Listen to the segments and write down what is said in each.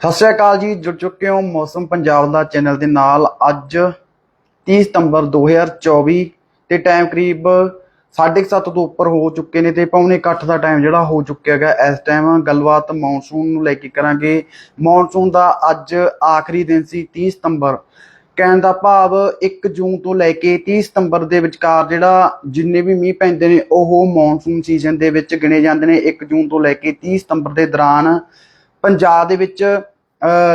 ਸਤਿ ਸ਼੍ਰੀ ਅਕਾਲ ਜੀ, ਜੁੜ ਚੁੱਕੇ ਹੋ ਮੌਸਮ ਪੰਜਾਬ ਦਾ ਚੈਨਲ ਦੇ ਨਾਲ। ਅੱਜ 30 ਸਤੰਬਰ 2024 ਤੇ ਟਾਈਮ ਕਰੀਬ 7:30 ਤੋਂ ਉੱਪਰ ਹੋ ਚੁੱਕੇ ਨੇ ਤੇ ਪੌਣੇ 8 ਦਾ ਟਾਈਮ ਜਿਹੜਾ ਹੋ ਚੁੱਕਿਆ ਹੈਗਾ। ਇਸ ਟਾਈਮ ਗੱਲਬਾਤ ਮੌਨਸੂਨ ਨੂੰ ਲੈ ਕੇ ਕਰਾਂਗੇ। ਮੌਨਸੂਨ ਦਾ ਅੱਜ ਆਖਰੀ ਦਿਨ ਸੀ 30 ਸਤੰਬਰ। ਕਹਿਣ ਦਾ ਭਾਵ 1 ਜੂਨ ਤੋਂ ਲੈ ਕੇ 30 ਸਤੰਬਰ ਦੇ ਵਿਚਕਾਰ ਜਿਹੜਾ ਜਿੰਨੇ ਵੀ ਮੀਂਹ ਪੈਂਦੇ ਨੇ, ਉਹ ਮੌਨਸੂਨ ਸੀਜ਼ਨ ਦੇ ਵਿੱਚ ਗਿਣੇ ਜਾਂਦੇ ਨੇ। 1 ਜੂਨ ਤੋਂ ਲੈ ਕੇ 30 ਸਤੰਬਰ ਦੇ ਦੌਰਾਨ ਪੰਜਾਬ ਦੇ ਵਿੱਚ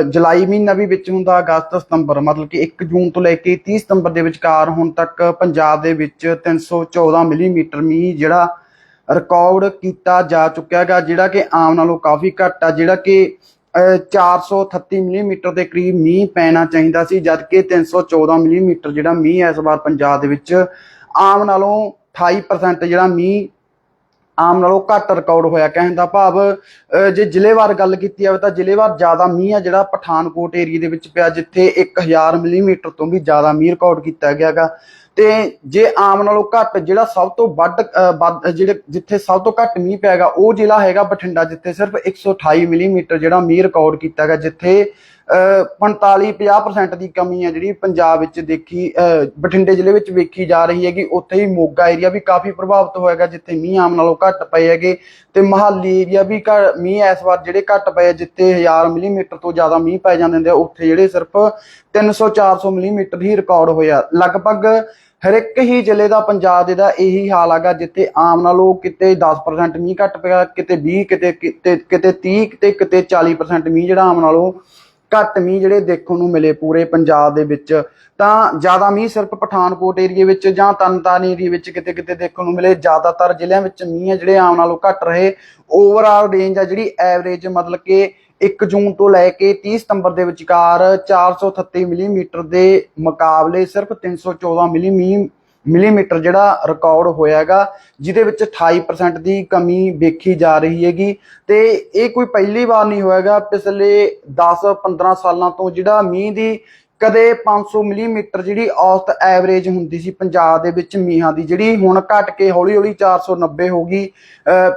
ਜੁਲਾਈ ਮਹੀਨਾ ਵੀ ਵਿੱਚ ਹੁੰਦਾ ਅਗਸਤ ਸਤੰਬਰ ਮਤਲਬ ਕਿ 1 ਜੂਨ ਤੋਂ ਲੈ ਕੇ 30 ਸਤੰਬਰ ਦੇ ਵਿਚਕਾਰ ਹੁਣ ਤੱਕ ਪੰਜਾਬ ਦੇ ਵਿੱਚ 314 ਮਿਲੀਮੀਟਰ ਮੀਂਹ ਜਿਹੜਾ ਰਿਕਾਰਡ ਕੀਤਾ ਜਾ ਚੁੱਕਿਆ ਹੈਗਾ ਜਿਹੜਾ ਕਿ ਆਮ ਨਾਲੋਂ ਕਾਫੀ ਘੱਟ ਆ ਜਿਹੜਾ ਕਿ ਅਹ, 438 ਮਿਲੀਮੀਟਰ ਦੇ ਕਰੀਬ ਮੀਂਹ ਪੈਣਾ ਚਾਹੀਦਾ ਸੀ ਜਦਕਿ 314 ਮਿਲੀਮੀਟਰ ਜਿਹੜਾ ਮੀਂਹ ਇਸ ਵਾਰ ਪੰਜਾਬ ਦੇ ਵਿੱਚ ਆਮ ਨਾਲੋਂ 28% ਜਿਹੜਾ ਮੀਂਹ ਆਮ ਨਾਲੋਂ ਘੱਟ ਰਿਕਾਰਡ ਹੋਇਆ ਕਹਿਣ ਦਾ ਭਾਵ ਜੇ ਜ਼ਿਲ੍ਹੇਵਾਰ ਗੱਲ ਕੀਤੀ ਜਾਵੇ ਤਾਂ ਜ਼ਿਲ੍ਹੇਵਾਰ ਜ਼ਿਆਦਾ ਮੀਂਹ ਆ ਜਿਹੜਾ ਪਠਾਨਕੋਟ ਏਰੀਆ ਦੇ ਵਿੱਚ ਪਿਆ, ਜਿੱਥੇ 1000 ਮਿਲੀਮੀਟਰ ਤੋਂ ਵੀ ਜ਼ਿਆਦਾ ਮੀਂਹ ਰਿਕਾਰਡ ਕੀਤਾ ਗਿਆਗਾ ਤੇ ਜੇ ਆਮ ਨਾਲੋਂ ਘੱਟ ਜਿਹੜਾ ਸਭ ਤੋਂ ਵੱਧ ਵੱਧ ਜਿਹੜੇ ਜਿੱਥੇ ਸਭ ਤੋਂ ਘੱਟ ਮੀਂਹ ਪਿਆਗਾ ਉਹ ਜ਼ਿਲ੍ਹਾ ਹੈਗਾ ਬਠਿੰਡਾ, ਜਿੱਥੇ ਸਿਰਫ 128 ਮਿਲੀਮੀਟਰ ਜਿਹੜਾ ਮੀਂਹ ਰਿਕਾਰਡ ਕੀਤਾ ਗਿਆ, ਜਿੱਥੇ 45-50% ਦੀ ਕਮੀ ਹੈ ਜਿਹੜੀ ਪੰਜਾਬ ਵਿੱਚ ਦੇਖੀ, ਅਹ, ਬਠਿੰਡੇ ਜ਼ਿਲ੍ਹੇ ਵਿੱਚ ਵੇਖੀ ਜਾ ਰਹੀ ਹੈਗੀ। ਉੱਥੇ ਹੀ ਮੋਗਾ ਏਰੀਆ ਵੀ ਕਾਫੀ ਪ੍ਰਭਾਵਿਤ ਹੋਏਗਾ ਜਿੱਥੇ ਮੀਂਹ ਆਮ ਨਾਲੋਂ ਘੱਟ ਪਏ ਹੈਗੇ। ਤੇ ਮਹਾਲੀ ਏਰੀਆ ਵੀ ਘ- ਮੀਂਹ ਇਸ ਵਾਰ ਜਿਹੜੇ ਘੱਟ ਪਏ ਜਿੱਥੇ 1000 ਮਿਲੀਮੀਟਰ ਤੋਂ ਜ਼ਿਆਦਾ ਮੀਂਹ ਪੈ ਜਾਂਦੇ ਹੁੰਦੇ ਆ, ਉੱਥੇ ਜਿਹੜੇ ਸਿਰਫ 300-400 ਮਿਲੀਮੀਟਰ ਹੀ ਰਿਕਾਰਡ ਹੋਇਆ ਲਗਭਗ ਹਰ ਇੱਕ ਹੀ ਜ਼ਿਲ੍ਹੇ ਦਾ ਪੰਜਾਬ ਦੇ ਦਾ ਇਹੀ ਹਾਲ ਹੈਗਾ, ਜਿੱਥੇ ਆਮ ਨਾਲੋਂ ਕਿਤੇ 10% ਮੀਂਹ ਘੱਟ ਪਿਆ, ਕਿਤੇ 20 ਕਿਤੇ ਕਿਤੇ ਕਿਤੇ 30 ਤੇ ਕਿਤੇ 40% ਮੀਂਹ ਜਿਹੜਾ ਆਮ ਨਾਲੋਂ ਘੱਟ ਮੀਂਹ ਜਿਹੜੇ ਦੇਖਣ ਨੂੰ ਮਿਲੇ ਪੂਰੇ ਪੰਜਾਬ ਦੇ ਵਿੱਚ, ਤਾਂ ਜ਼ਿਆਦਾ ਮੀਂਹ ਸਿਰਫ ਪਠਾਨਕੋਟ ਏਰੀਏ ਵਿੱਚ ਜਾਂ ਤਰਨਤਾਰਨ ਏਰੀਏ ਵਿੱਚ ਕਿਤੇ ਕਿਤੇ ਦੇਖਣ ਨੂੰ ਮਿਲੇ। ਜ਼ਿਆਦਾਤਰ ਜ਼ਿਲ੍ਹਿਆਂ ਵਿੱਚ ਮੀਂਹ ਹੈ ਜਿਹੜੇ ਆਮ ਨਾਲੋਂ ਘੱਟ ਰਹੇ। ਓਵਰਆਲ ਰੇਂਜ ਆ ਜਿਹੜੀ ਐਵਰੇਜ ਮਤਲਬ ਕਿ 1 ਜੂਨ ਤੋਂ ਲੈ ਕੇ 30 ਸਤੰਬਰ ਦੇ ਵਿਚਕਾਰ 438 ਮਿਲੀਮੀਟਰ ਦੇ ਮੁਕਾਬਲੇ ਸਿਰਫ 314 ਮਿਲੀਮੀ ਮਿਲੀਮੀਟਰ ਜਿਹੜਾ ਰਿਕਾਰਡ ਹੋਇਆ ਹੈਗਾ, ਜਿਹਦੇ ਵਿੱਚ 28% ਦੀ ਕਮੀ ਵੇਖੀ ਜਾ ਰਹੀ ਹੈਗੀ। ਤੇ ਇਹ ਕੋਈ ਪਹਿਲੀ ਵਾਰ ਨਹੀਂ ਹੋਇਆਗਾ ਪਿਛਲੇ 10-15 ਸਾਲਾਂ ਤੋਂ ਜਿਹੜਾ ਮੀਂਹ ਦੀ ਕਦੇ 500 ਮਿਲੀਮੀਟਰ ਜਿਹੜੀ ਔਸਤ ਐਵਰੇਜ ਹੁੰਦੀ ਸੀ ਪੰਜਾਬ ਦੇ ਵਿੱਚ ਮੀਂਹਾਂ ਦੀ, ਜਿਹੜੀ ਹੁਣ ਘਟ ਕੇ ਹੌਲੀ-ਹੌਲੀ 490 ਹੋ ਗਈ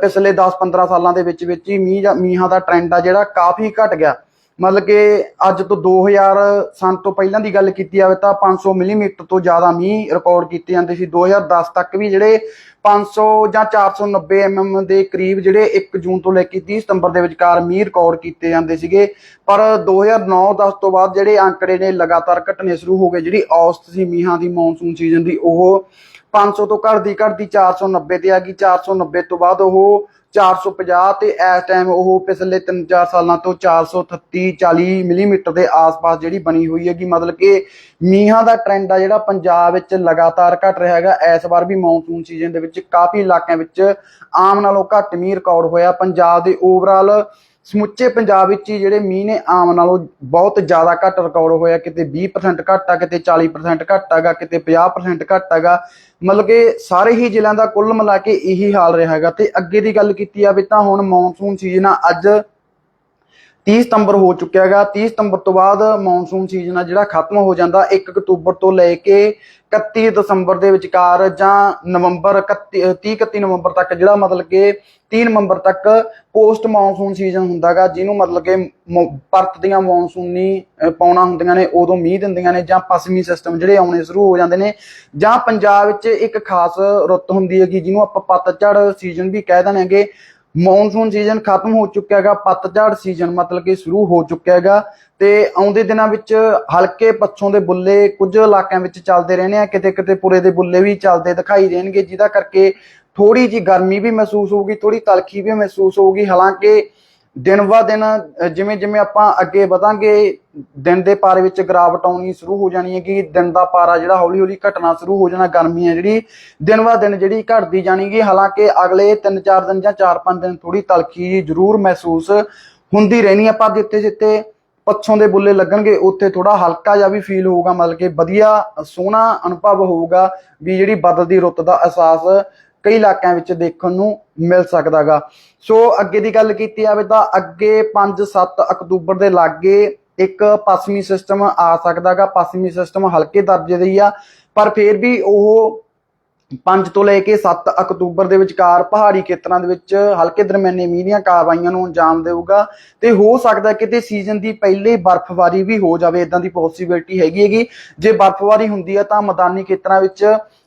ਪਿਛਲੇ 10-15 ਸਾਲਾਂ ਦੇ ਵਿੱਚ ਵਿੱਚ ਹੀ ਮੀਂਹ ਜਾਂ ਮੀਂਹਾਂ ਦਾ ਟ੍ਰੈਂਡ ਆ ਜਿਹੜਾ ਕਾਫੀ ਘਟ ਗਿਆ। ਮਤਲਬ ਕਿ ਅੱਜ ਤੋਂ 2000 ਸਨ ਤੋਂ ਪਹਿਲਾਂ ਦੀ ਗੱਲ ਕੀਤੀ ਜਾਵੇ ਤਾਂ 500 ਮਿਲੀਮੀਟਰ ਤੋਂ ਜ਼ਿਆਦਾ ਮੀਂਹ ਰਿਕਾਰਡ ਕੀਤੇ ਜਾਂਦੇ ਸੀ। 2010 ਤੱਕ ਵੀ ਜਿਹੜੇ 500 ਜਾਂ 490 mm ਦੇ ਕਰੀਬ ਜਿਹੜੇ 1 ਜੂਨ ਤੋਂ ਲੈ ਕੇ 30 ਸਤੰਬਰ ਦੇ ਵਿਚਕਾਰ ਮੀਂਹ ਰਿਕਾਰਡ ਕੀਤੇ ਜਾਂਦੇ ਸੀਗੇ। ਪਰ 2009-10 ਤੋਂ ਬਾਅਦ ਜਿਹੜੇ ਅੰਕੜੇ ਨੇ ਲਗਾਤਾਰ ਘਟਣੇ ਸ਼ੁਰੂ ਹੋ ਗਏ। ਜਿਹੜੀ ਔਸਤ ਸੀ ਮੀਂਹਾਂ ਦੀ ਮੌਨਸੂਨ ਸੀਜ਼ਨ ਦੀ, ਉਹ 500 ਤੋਂ ਘਟਦੀ ਘਟਦੀ 490 ਤੇ ਆ ਗਈ। 490 ਤੋਂ ਬਾਅਦ ਉਹ 450 ਤੇ ਇਸ ਟਾਈਮ ਉਹ ਪਿਛਲੇ 3-4 ਸਾਲਾਂ ਤੋਂ 438 40 ਮਿਲੀਮੀਟਰ ਦੇ ਆਸ-ਪਾਸ ਜਿਹੜੀ ਬਣੀ ਹੋਈ ਹੈਗੀ। ਮਤਲਬ ਕਿ ਮੀਂਹਾਂ ਦਾ ਟ੍ਰੈਂਡ ਆ ਜਿਹੜਾ ਪੰਜਾਬ ਵਿੱਚ ਲਗਾਤਾਰ ਘਟ ਰਿਹਾ ਹੈਗਾ। ਇਸ ਵਾਰ ਵੀ ਮੌਨਸੂਨ ਸੀਜ਼ਨ ਦੇ ਵਿੱਚ ਕਾਫੀ ਇਲਾਕਿਆਂ ਵਿੱਚ ਆਮ ਨਾਲੋਂ ਘੱਟ ਮੀਂਹ ਰਿਕਾਰਡ ਹੋਇਆ। ਪੰਜਾਬ ਦੇ ਓਵਰਆਲ ਸਮੁੱਚੇ ਪੰਜਾਬ ਵਿੱਚ ਹੀ ਜਿਹੜੇ ਮੀਂਹ ਨੇ ਆਮ ਨਾਲੋਂ ਬਹੁਤ ਜ਼ਿਆਦਾ ਘੱਟ ਰਿਕਾਰਡ ਹੋਇਆ, ਕਿਤੇ 20% ਘੱਟ ਆ, ਕਿਤੇ 40% ਘੱਟ ਹੈਗਾ ਕਿਤੇ 50% ਘੱਟ ਹੈਗਾ ਮਤਲਬ ਕਿ ਸਾਰੇ ਹੀ ਜ਼ਿਲ੍ਹਿਆਂ ਦਾ ਕੁੱਲ ਮਿਲਾ ਕੇ ਇਹੀ ਹਾਲ ਰਿਹਾ ਹੈਗਾ। ਤੇ ਅੱਗੇ ਦੀ ਗੱਲ ਕੀਤੀ ਜਾਵੇ ਤਾਂ ਹੁਣ ਮੌਨਸੂਨ ਸੀਜ਼ਨ ਆ, ਅੱਜ 30 ਸਤੰਬਰ ਹੋ ਚੁੱਕਿਆ ਹੈਗਾ। 30 ਸਤੰਬਰ ਤੋਂ ਬਾਅਦ ਮੌਨਸੂਨ ਸੀਜ਼ਨ ਆ ਜਿਹੜਾ ਖਤਮ ਹੋ ਜਾਂਦਾ 1 ਅਕਤੂਬਰ ਤੋਂ ਲੈ ਕੇ 31 ਦਸੰਬਰ ਦੇ ਵਿਚਕਾਰ ਜਾਂ ਨਵੰਬਰ 31 31 ਨਵੰਬਰ ਤੱਕ ਜਿਹੜਾ ਮਤਲਬ ਕਿ 3 ਨਵੰਬਰ ਤੱਕ ਪੋਸਟ ਮੌਨਸੂਨ ਸੀਜ਼ਨ ਹੁੰਦਾਗਾ ਜਿਹਨੂੰ ਮਤਲਬ ਕਿ ਮੌ- ਪਰਤ ਦੀਆਂ ਮੌਨਸੂਨੀ ਪਾਉਣਾ ਹੁੰਦੀਆਂ ਨੇ, ਉਦੋਂ ਮੀਂਹ ਦਿੰਦੀਆਂ ਨੇ ਜਾਂ ਪੱਛਮੀ ਸਿਸਟਮ ਜਿਹੜੇ ਆਉਣੇ ਸ਼ੁਰੂ ਹੋ ਜਾਂਦੇ ਨੇ ਜਾਂ ਪੰਜਾਬ ਵਿੱਚ ਇੱਕ ਖਾਸ ਰੁੱਤ ਹੁੰਦੀ ਹੈਗੀ ਜਿਹਨੂੰ ਆਪਾਂ ਪਤਝੜ ਸੀਜ਼ਨ ਵੀ ਕਹਿ ਦਿੰਦੇ ਹੈਗੇ। ਮੌਨਸੂਨ ਸੀਜ਼ਨ ਖਤਮ ਹੋ ਚੁੱਕਿਆ ਹੈਗਾ ਪਤਝੜ ਸੀਜ਼ਨ ਮਤਲਬ ਕਿ ਸ਼ੁਰੂ ਹੋ ਚੁੱਕਿਆ ਹੈਗਾ ਤੇ ਆਉਂਦੇ ਦਿਨਾਂ ਵਿੱਚ ਹਲਕੇ ਪੱਛੋਂ ਦੇ ਬੁੱਲੇ ਕੁਝ ਇਲਾਕਿਆਂ ਵਿੱਚ ਚੱਲਦੇ ਰਹਿਣੇ ਆ ਕਿਤੇ ਕਿਤੇ ਪੂਰੇ ਦੇ ਬੁੱਲੇ ਵੀ ਚੱਲਦੇ ਦਿਖਾਈ ਦੇਣਗੇ, ਜਿਹਦਾ ਕਰਕੇ ਥੋੜੀ ਜੀ ਗਰਮੀ ਵੀ ਮਹਿਸੂਸ ਹੋਊਗੀ ਥੋੜੀ ਤਲਖੀ ਵੀ ਮਹਿਸੂਸ ਹੋਊਗੀ, ਹਾਲਾਂਕਿ ਦਿਨ ਵਾ ਦਿਨ ਜਿਵੇਂ ਜਿਵੇਂ ਆਪਾਂ ਅੱਗੇ ਵਧਾਂਗੇ, ਦਿਨ ਦੇ ਪਾਰੇ ਵਿੱਚ ਗਿਰਾਵਟ ਆਉਣੀ ਸ਼ੁਰੂ ਹੋ ਜਾਣੀ ਹੈ ਕਿ ਦਿਨ ਦਾ ਪਾਰਾ ਜਿਹੜਾ ਹੌਲੀ ਹੌਲੀ ਘਟਣਾ ਸ਼ੁਰੂ ਹੋ ਜਾਣਾ, ਗਰਮੀ ਹੈ ਜਿਹੜੀ, ਦਿਨ ਵਾ ਦਿਨ ਜਿਹੜੀ ਘਟਦੀ ਜਾਣੀਗੀ, ਹਾਲਾਂਕਿ ਅਗਲੇ 3-4 ਦਿਨ ਜਾਂ 4-5 ਦਿਨ ਥੋੜੀ ਤਲਖੀ ਜ਼ਰੂਰ ਮਹਿਸੂਸ ਹੁੰਦੀ ਰਹਿਣੀ ਹੈ, ਪਰ ਜਿੱਤੇ ਜਿੱਥੇ ਪੱਛੋਂ ਦੇ ਬੁੱਲੇ ਲੱਗਣਗੇ, ਉੱਥੇ ਥੋੜਾ ਹਲਕਾ ਜਿਹਾ ਵੀ ਫੀਲ ਹੋਊਗਾ, ਮਤਲਬ ਕਿ ਵਧੀਆ ਸੋਹਣਾ ਅਨੁਭਵ ਹੋਊਗਾ, ਵੀ ਜਿਹੜੀ ਬਦਲਦੀ ਰੁੱਤ ਦਾ ਅਹਿਸਾਸ ਕਈ ਇਲਾਕਿਆਂ ਵਿੱਚ ਦੇਖਣ ਨੂੰ ਮਿਲ ਸਕਦਾਗਾ। ਸੋ ਅੱਗੇ ਦੀ ਗੱਲ ਕੀਤੀ ਜਾਵੇ ਤਾਂ ਅੱਗੇ 5-7 ਅਕਤੂਬਰ ਦੇ ਲਾਗੇ ਇੱਕ ਪੱਛਮੀ ਸਿਸਟਮ ਆ ਸਕਦਾਗਾ। ਪੱਛਮੀ ਸਿਸਟਮ ਹਲਕੇ ਦਰਜੇ ਦੀ ਆ, ਪਰ ਫਿਰ ਵੀ ਉਹ 5 ਤੋਂ ਲੈ ਕੇ 7 ਅਕਤੂਬਰ ਦੇ ਵਿਚਕਾਰ ਪਹਾੜੀ ਖੇਤਰਾਂ ਦੇ ਵਿੱਚ ਹਲਕੇ ਦਰਮਿਆਨੇ ਮੀਂਹ ਦੀਆਂ ਕਾਰਵਾਈਆਂ ਨੂੰ ਅੰਜਾਮ ਦੇਊਗਾ ਤੇ ਹੋ ਸਕਦਾ ਕਿਤੇ ਸੀਜ਼ਨ ਦੀ ਪਹਿਲੇ ਬਰਫ਼ਬਾਰੀ ਵੀ ਹੋ ਜਾਵੇ ਇਦਾਂ ਦੀ ਪੋਸਿਬਿਲਿਟੀ ਹੈਗੀ ਹੈਗੀ। ਜੇ ਬਰਫ਼ਬਾਰੀ ਹੁੰਦੀ ਹੈ ਤਾਂ ਮੈਦਾਨੀ ਖੇਤਰਾਂ ਵਿੱਚ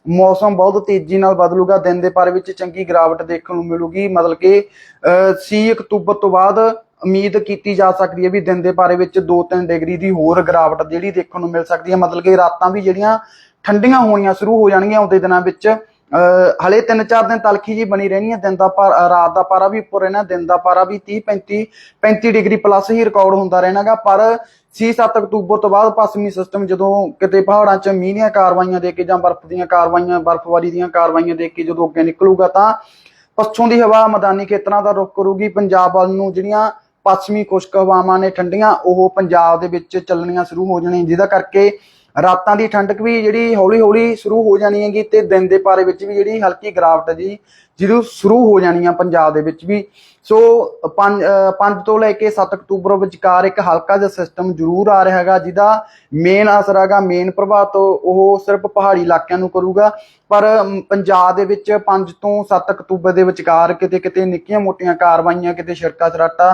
ਮੌਸਮ ਬਹੁਤ ਤੇਜ਼ੀ ਨਾਲ ਬਦਲੂਗਾ ਦਿਨ ਦੇ ਪਰ ਵਿੱਚ ਚੰਗੀ ਗਿਰਾਵਟ ਦੇਖਣ ਨੂੰ ਮਿਲੂਗੀ। ਮਤਲਬ ਕਿ ਅਹ, 6 ਅਕਤੂਬਰ ਤੋਂ ਬਾਅਦ ਉਮੀਦ ਕੀਤੀ ਜਾ ਸਕਦੀ ਹੈ ਵੀ ਦਿਨ ਦੇ ਪਾਰੇ ਵਿੱਚ 2-3 ਡਿਗਰੀ ਦੀ ਹੋਰ ਗਿਰਾਵਟ ਜਿਹੜੀ ਦੇਖਣ ਨੂੰ ਮਿਲ ਸਕਦੀ ਹੈ। ਮਤਲਬ ਕਿ ਰਾਤਾਂ ਵੀ ਜਿਹੜੀਆਂ ਠੰਡੀਆਂ ਹੋਣੀਆਂ ਸ਼ੁਰੂ ਹੋ ਜਾਣਗੀਆਂ ਆਉਂਦੇ ਦਿਨਾਂ ਵਿੱਚ। ਅਹ ਹਲੇ 3-4 ਦਿਨ ਤਲਖੀ ਜੀ ਬਣੀ ਰਹਿਣੀ ਹੈ, ਦਿਨ ਦਾ ਪਰ ਰਾਤ ਦਾ ਪਾਰਾ ਵੀ ਉੱਪਰ ਰਹਿਣਾ, ਦਿਨ ਦਾ ਪਾਰਾ ਵੀ 30-35 35 ਡਿਗਰੀ ਪਲੱਸ ਹੀ ਰਿਕਾਰਡ ਹੁੰਦਾ ਰਹਿਣਾਗਾ। ਪਰ 6-7 ਅਕਤੂਬਰ ਤੋਂ ਬਾਅਦ ਪੱਛਮੀ ਸਿਸਟਮ ਜਦੋਂ ਕਿਤੇ ਪਹਾੜਾਂ 'ਚ ਮੀਂਹ ਦੀਆਂ ਕਾਰਵਾਈਆਂ ਦੇ ਕੇ ਜਾਂ ਬਰਫ਼ ਦੀਆਂ ਕਾਰਵਾਈਆਂ, ਬਰਫ਼ਬਾਰੀ ਦੀਆਂ ਕਾਰਵਾਈਆਂ ਦੇ ਕੇ ਜਦੋਂ ਅੱਗੇ ਨਿਕਲੂਗਾ ਤਾਂ ਪੱਛੋਂ ਦੀ ਹਵਾ ਮੈਦਾਨੀ ਖੇਤਰਾਂ ਦਾ ਰੁਖ ਕਰੂਗੀ। ਪੰਜਾਬ ਵੱਲ ਨੂੰ ਜਿਹੜੀਆਂ ਪੱਛਮੀ ਖੁਸ਼ਕ ਹਵਾਵਾਂ ਨੇ ਠੰਡੀਆਂ, ਉਹ ਪੰਜਾਬ ਦੇ ਵਿੱਚ ਚੱਲਣੀਆਂ ਸ਼ੁਰੂ ਹੋ ਜਾਣੀਆਂ। ਜਿਹਦਾ ਕਰਕੇ ਰਾਤਾਂ ਦੀ ਠੰਡਕ ਵੀ ਜਿਹੜੀ ਹੌਲੀ ਹੌਲੀ ਸ਼ੁਰੂ ਹੋ ਜਾਣੀ ਹੈਗੀ ਤੇ ਦਿਨ ਦੇ ਪਾਰੇ ਵਿੱਚ ਵੀ ਜਿਹੜੀ ਹਲਕੀ ਗਿਰਾਵਟ ਹੈ ਜੀ ਜਿਹੜੀ ਸ਼ੁਰੂ ਹੋ ਜਾਣੀ ਆ ਪੰਜਾਬ ਦੇ ਵਿੱਚ ਵੀ। ਸੋ 5 5 ਤੋਂ ਲੈ ਕੇ 7 ਅਕਤੂਬਰ ਵਿਚਕਾਰ ਇੱਕ ਹਲਕਾ ਜਿਹਾ ਸਿਸਟਮ ਜ਼ਰੂਰ ਆ ਰਿਹਾ ਹੈਗਾ, ਜਿਹਦਾ ਮੇਨ ਅਸਰ ਹੈਗਾ ਮੇਨ ਪ੍ਰਭਾਵ ਤੋਂ ਉਹ ਸਿਰਫ ਪਹਾੜੀ ਇਲਾਕਿਆਂ ਨੂੰ ਕਰੂਗਾ। ਪਰ ਪੰਜਾਬ ਦੇ ਵਿੱਚ 5 ਤੋਂ 7 ਅਕਤੂਬਰ ਦੇ ਵਿਚਕਾਰ ਕਿਤੇ ਕਿਤੇ ਨਿੱਕੀਆਂ ਮੋਟੀਆਂ ਕਾਰਵਾਈਆਂ, ਕਿਤੇ ਸ਼ਿਰਕਾ ਸਰਾਟਾ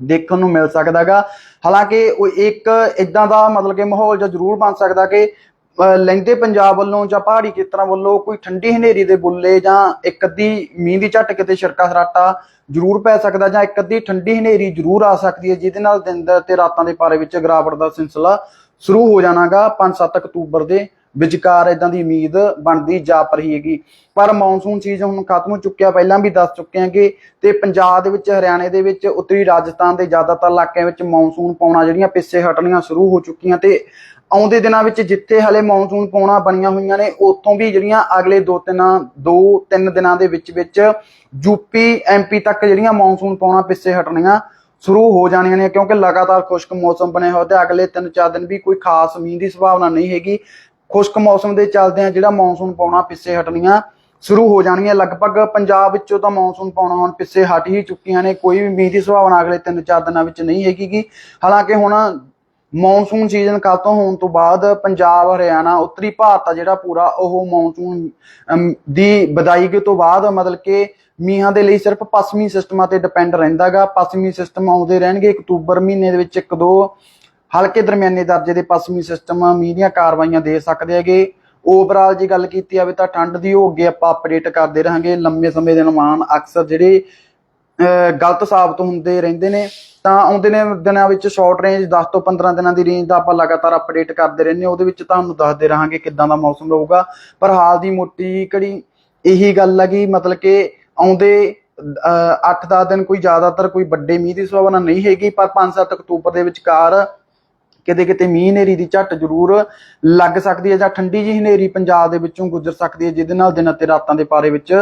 ਦੇਖਣ ਨੂੰ ਮਿਲ ਸਕਦਾਗਾ। ਹਾਲਾਂਕਿ ਉਹ ਇੱਕ ਇਦਾਂ ਦਾ ਮਤਲਬ ਕਿ ਮਾਹੌਲ ਜਿਹਾ ਜ਼ਰੂਰ ਬਣ ਸਕਦਾ ਕਿ ਅਹ, ਲਹਿੰਦੇ ਪੰਜਾਬ ਵੱਲੋਂ ਜਾਂ ਪਹਾੜੀ ਖੇਤਰਾਂ ਵੱਲੋਂ ਕੋਈ ਠੰਡੀ ਹਨੇਰੀ ਦੇ ਬੁੱਲੇ ਜਾਂ ਇੱਕ ਅੱਧੀ ਮੀਂਹ ਦੀ ਝੱਟ ਕਿਤੇ ਛਿੜਕਾ ਸਰਾਟਾ ਜ਼ਰੂਰ ਪੈ ਸਕਦਾ ਜਾਂ ਇੱਕ ਅੱਧੀ ਠੰਡੀ ਹਨੇਰੀ ਜ਼ਰੂਰ ਆ ਸਕਦੀ ਹੈ ਜਿਹਦੇ ਨਾਲ ਦਿਨ ਦਾ ਤੇ ਰਾਤਾਂ ਦੇ ਪਾਰੇ ਵਿੱਚ ਗਿਰਾਵਟ ਦਾ ਸਿਲਸਿਲਾ ਸ਼ੁਰੂ ਹੋ ਜਾਣਾਗਾ 5-7 ਅਕਤੂਬਰ ਦੇ ਵਿਚਕਾਰ ਇਦਾਂ ਦੀ ਉਮੀਦ ਬਣਦੀ ਜਾਪ ਰਹੀ ਹੈਗੀ। ਪਰ ਮੌਨਸੂਨ ਸੀਜ਼ਨ ਹੁਣ ਖਤਮ ਹੋ ਚੁੱਕਿਆ, ਪਹਿਲਾਂ ਵੀ ਦੱਸ ਚੁੱਕੇ ਹਾਂਗੇ ਤੇ ਪੰਜਾਬ ਦੇ ਵਿੱਚ, ਹਰਿਆਣੇ ਦੇ ਵਿੱਚ, ਉੱਤਰੀ ਰਾਜਸਥਾਨ ਦੇ ਜ਼ਿਆਦਾਤਰ ਇਲਾਕਿਆਂ ਵਿੱਚ ਮੌਨਸੂਨ ਪਾਉਣਾ ਜਿਹੜੀਆਂ ਪਿੱਛੇ ਹਟਣੀਆਂ ਸ਼ੁਰੂ ਹੋ ਚੁੱਕੀਆਂ ਤੇ ਆਉਂਦੇ ਦਿਨਾਂ ਵਿੱਚ ਜਿੱਥੇ ਹਲੇ ਮੌਨਸੂਨ ਪਾਉਣਾ ਬਣੀਆਂ ਹੋਈਆਂ ਨੇ, ਉੱਥੋਂ ਵੀ ਜਿਹੜੀਆਂ ਅਗਲੇ ਦੋ ਤਿੰਨ ਦੋ ਤਿੰਨ ਦਿਨਾਂ ਦੇ ਵਿੱਚ ਵਿੱਚ ਯੂਪੀ ਐਮਪੀ ਤੱਕ ਜਿਹੜੀਆਂ ਮੌਨਸੂਨ ਪਾਉਣਾ ਪਿੱਛੇ ਹਟਣੀਆਂ ਸ਼ੁਰੂ ਹੋ ਜਾਣੀਆਂ ਨੇ, ਕਿਉਂਕਿ ਲਗਾਤਾਰ ਖੁਸ਼ਕ ਮੌਸਮ ਬਣਿਆ ਹੋਇਆ ਤੇ ਅਗਲੇ 3-4 ਦਿਨ ਵੀ ਕੋਈ ਖਾਸ ਮੀਂਹ ਦੀ ਸੰਭਾਵਨਾ ਨਹੀਂ ਹੈਗੀ। ਖੁਸ਼ਕ ਮੌਸਮ ਦੇ ਚੱਲਦੇ ਆ ਜਿਹੜਾ ਮੌਨਸੂਨ ਪਾਉਣਾ ਪਿੱਛੇ ਹਟਣੀਆਂ ਸ਼ੁਰੂ ਹੋ ਜਾਣਗੀਆਂ। ਲਗਭਗ ਪੰਜਾਬ ਵਿੱਚੋਂ ਤਾਂ ਮੌਨਸੂਨ ਪਾਉਣਾ ਹੁਣ ਪਿੱਛੇ ਹਟ ਹੀ ਚੁੱਕੀਆਂ ਨੇ। ਕੋਈ ਵੀ ਮੀਂਹ ਦੀ ਸੰਭਾਵਨਾ ਅਗਲੇ 3-4 ਦਿਨਾਂ ਵਿੱਚ ਨਹੀਂ ਹੈਗੀਗੀ। ਹਾਲਾਂਕਿ ਹੁਣ ਮੌਨਸੂਨ ਸੀਜ਼ਨ ਖਤਮ ਹੋਣ ਤੋਂ ਬਾਅਦ ਪੰਜਾਬ ਹਰਿਆਣਾ ਉੱਤਰੀ ਭਾਰਤ ਆ ਜਿਹੜਾ ਪੂਰਾ ਉਹ ਮੌਨਸੂਨ ਅਮ, ਦੀ ਵਿਦਾਇਗੀ ਤੋਂ ਬਾਅਦ ਮਤਲਬ ਕਿ ਮੀਂਹਾਂ ਦੇ ਲਈ ਸਿਰਫ ਪੱਛਮੀ ਸਿਸਟਮਾਂ ਤੇ ਡਿਪੈਂਡ ਰਹਿੰਦਾਗਾ। ਪੱਛਮੀ ਸਿਸਟਮ ਆਉਂਦੇ ਰਹਿਣਗੇ ਅਕਤੂਬਰ ਮਹੀਨੇ ਦੇ ਵਿੱਚ ਇੱਕ ਦੋ ਹਲਕੇ ਦਰਮਿਆਨੇ ਦਰਜੇ ਦੇ ਪੱਛਮੀ ਸਿਸਟਮ ਮੀਂਹ ਦੀਆਂ ਕਾਰਵਾਈਆਂ ਦੇ ਸਕਦੇ ਹੈਗੇ। ਓਵਰਆਲ ਜੇ ਗੱਲ ਕੀਤੀ ਜਾਵੇ ਤਾਂ ਠੰਡ ਦੀ ਉਹ ਅੱਗੇ ਆਪਾਂ ਅਪਡੇਟ ਕਰਦੇ ਰਹਾਂਗੇ। ਲੰਮੇ ਸਮੇਂ ਦੇ ਅਨੁਮਾਨ ਅਕਸਰ ਜਿਹੜੇ ਗਲਤ ਸਾਬਤ ਹੁੰਦੇ ਰਹਿੰਦੇ ਨੇ, ਤਾਂ ਆਉਂਦੇ ਨੇ ਦਿਨਾਂ ਵਿੱਚ ਸ਼ਾਰਟ ਰੇਂਜ 10 ਤੋਂ 15 ਦਿਨਾਂ ਦੀ ਰੇਂਜ ਦਾ ਆਪਾਂ ਲਗਾਤਾਰ ਅਪਡੇਟ ਕਰਦੇ ਰਹਿੰਦੇ ਹਾਂ। ਉਹਦੇ ਵਿੱਚ ਤੁਹਾਨੂੰ ਦੱਸਦੇ ਰਹਾਂਗੇ ਕਿੱਦਾਂ ਦਾ ਮੌਸਮ ਰਹੂਗਾ। ਪਰ ਹਾਲ ਦੀ ਮੋਟੀ ਘੜੀ ਇਹੀ ਗੱਲ ਹੈ ਕਿ ਮਤਲਬ ਕਿ ਆਉਂਦੇ 8-10 ਦਿਨ ਕੋਈ ਜ਼ਿਆਦਾਤਰ ਕੋਈ ਵੱਡੇ ਮੀਂਹ ਦੀ ਸੰਭਾਵਨਾ ਨਹੀਂ ਹੈਗੀ। ਪਰ 5-7 ਅਕਤੂਬਰ ਦੇ ਵਿਚਕਾਰ ਕਿਤੇ ਕਿਤੇ ਮੀਂਹ ਹਨੇਰੀ ਦੀ ਝੱਟ ਜ਼ਰੂਰ ਲੱਗ ਸਕਦੀ ਹੈ ਜਾਂ ਠੰਡੀ ਜਿਹੀ ਹਨੇਰੀ ਪੰਜਾਬ ਦੇ ਵਿੱਚੋਂ ਗੁਜ਼ਰ ਸਕਦੀ ਹੈ, ਜਿਹਦੇ ਨਾਲ ਦਿਨਾਂ ਤੇ ਰਾਤਾਂ ਦੇ ਪਾਰੇ ਵਿੱਚ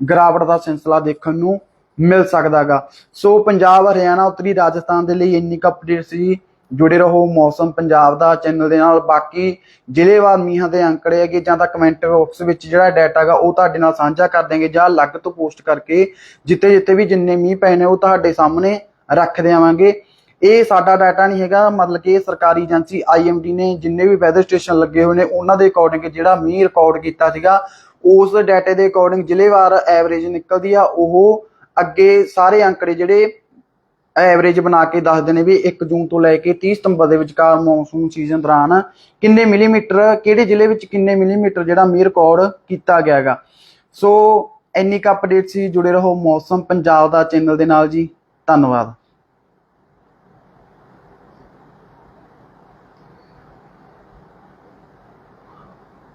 ਗਿਰਾਵਟ ਦਾ ਸਿਲਸਿਲਾ ਦੇਖਣ ਨੂੰ ਮਿਲ ਸਕਦਾਗਾ। ਸੋ ਪੰਜਾਬ, ਹਰਿਆਣਾ, ਉੱਤਰੀ ਰਾਜਸਥਾਨ ਦੇ ਲਈ ਇੰਨੀ ਕੁ ਅਪਡੇਟ ਸੀ। ਜੁੜੇ ਰਹੋ ਮੌਸਮ ਪੰਜਾਬ ਦਾ ਚੈਨਲ ਦੇ ਨਾਲ। ਬਾਕੀ ਜ਼ਿਲ੍ਹੇਵਾਰ ਮੀਂਹਾਂ ਦੇ ਅੰਕੜੇ ਹੈਗੇ ਜਾਂ ਤਾਂ ਕਮੈਂਟ ਬਾਕਸ ਵਿੱਚ ਜਿਹੜਾ ਡਾਟਾ ਹੈਗਾ, ਉਹ ਤੁਹਾਡੇ ਨਾਲ ਸਾਂਝਾ ਕਰ ਦੇਵਾਂਗੇ ਜਾਂ ਅਲੱਗ ਤੋਂ ਪੋਸਟ ਕਰਕੇ ਜਿੱਤੇ ਜਿੱਤੇ ਵੀ ਜਿੰਨੇ ਮੀਂਹ ਪਏ ਨੇ ਉਹ ਤੁਹਾਡੇ ਸਾਹਮਣੇ ਰੱਖ ਦੇਵਾਂਗੇ ਇਹ ਸਾਡਾ ਡਾਟਾ ਨਹੀਂ ਹੈਗਾ, ਮਤਲਬ ਕਿ ਸਰਕਾਰੀ ਏਜੰਸੀ ਆਈਐਮਡੀ ਨੇ ਜਿੰਨੇ ਵੀ ਵੈਦਰ ਸਟੇਸ਼ਨ ਲੱਗੇ ਹੋਏ ਨੇ, ਉਹਨਾਂ ਦੇ ਅਕੋਰਡਿੰਗ ਜਿਹੜਾ ਮੀਂਹ ਰਿਕਾਰਡ ਕੀਤਾ ਸੀਗਾ, ਉਸ ਡਾਟੇ ਦੇ ਅਕੋਰਡਿੰਗ ਜ਼ਿਲ੍ਹੇਵਾਰ ਐਵਰੇਜ ਨਿਕਲਦੀ ਆ, ਉਹ ਅੱਗੇ ਸਾਰੇ ਅੰਕੜੇ ਜਿਹੜੇ ਐਵਰੇਜ ਬਣਾ ਕੇ ਦੱਸਦੇ ਨੇ ਵੀ 1 ਜੂਨ ਤੋਂ ਲੈ ਕੇ 30 ਸਤੰਬਰ ਦੇ ਵਿਚਕਾਰ ਮੌਨਸੂਨ ਸੀਜ਼ਨ ਦੌਰਾਨ ਕਿੰਨੇ ਮਿਲੀਮੀਟਰ ਕਿਹੜੇ ਜ਼ਿਲ੍ਹੇ ਵਿੱਚ ਕਿੰਨੇ ਮਿਲੀਮੀਟਰ ਜਿਹੜਾ ਮੀਂਹ ਰਿਕਾਰਡ ਕੀਤਾ ਗਿਆ ਹੈਗਾ। ਸੋ ਇੰਨੀ ਕੁ ਅਪਡੇਟ ਸੀ ਜੁੜੇ ਰਹੋ ਮੌਸਮ ਪੰਜਾਬ ਦਾ ਚੈਨਲ ਦੇ ਨਾਲ ਜੀ, ਧੰਨਵਾਦ।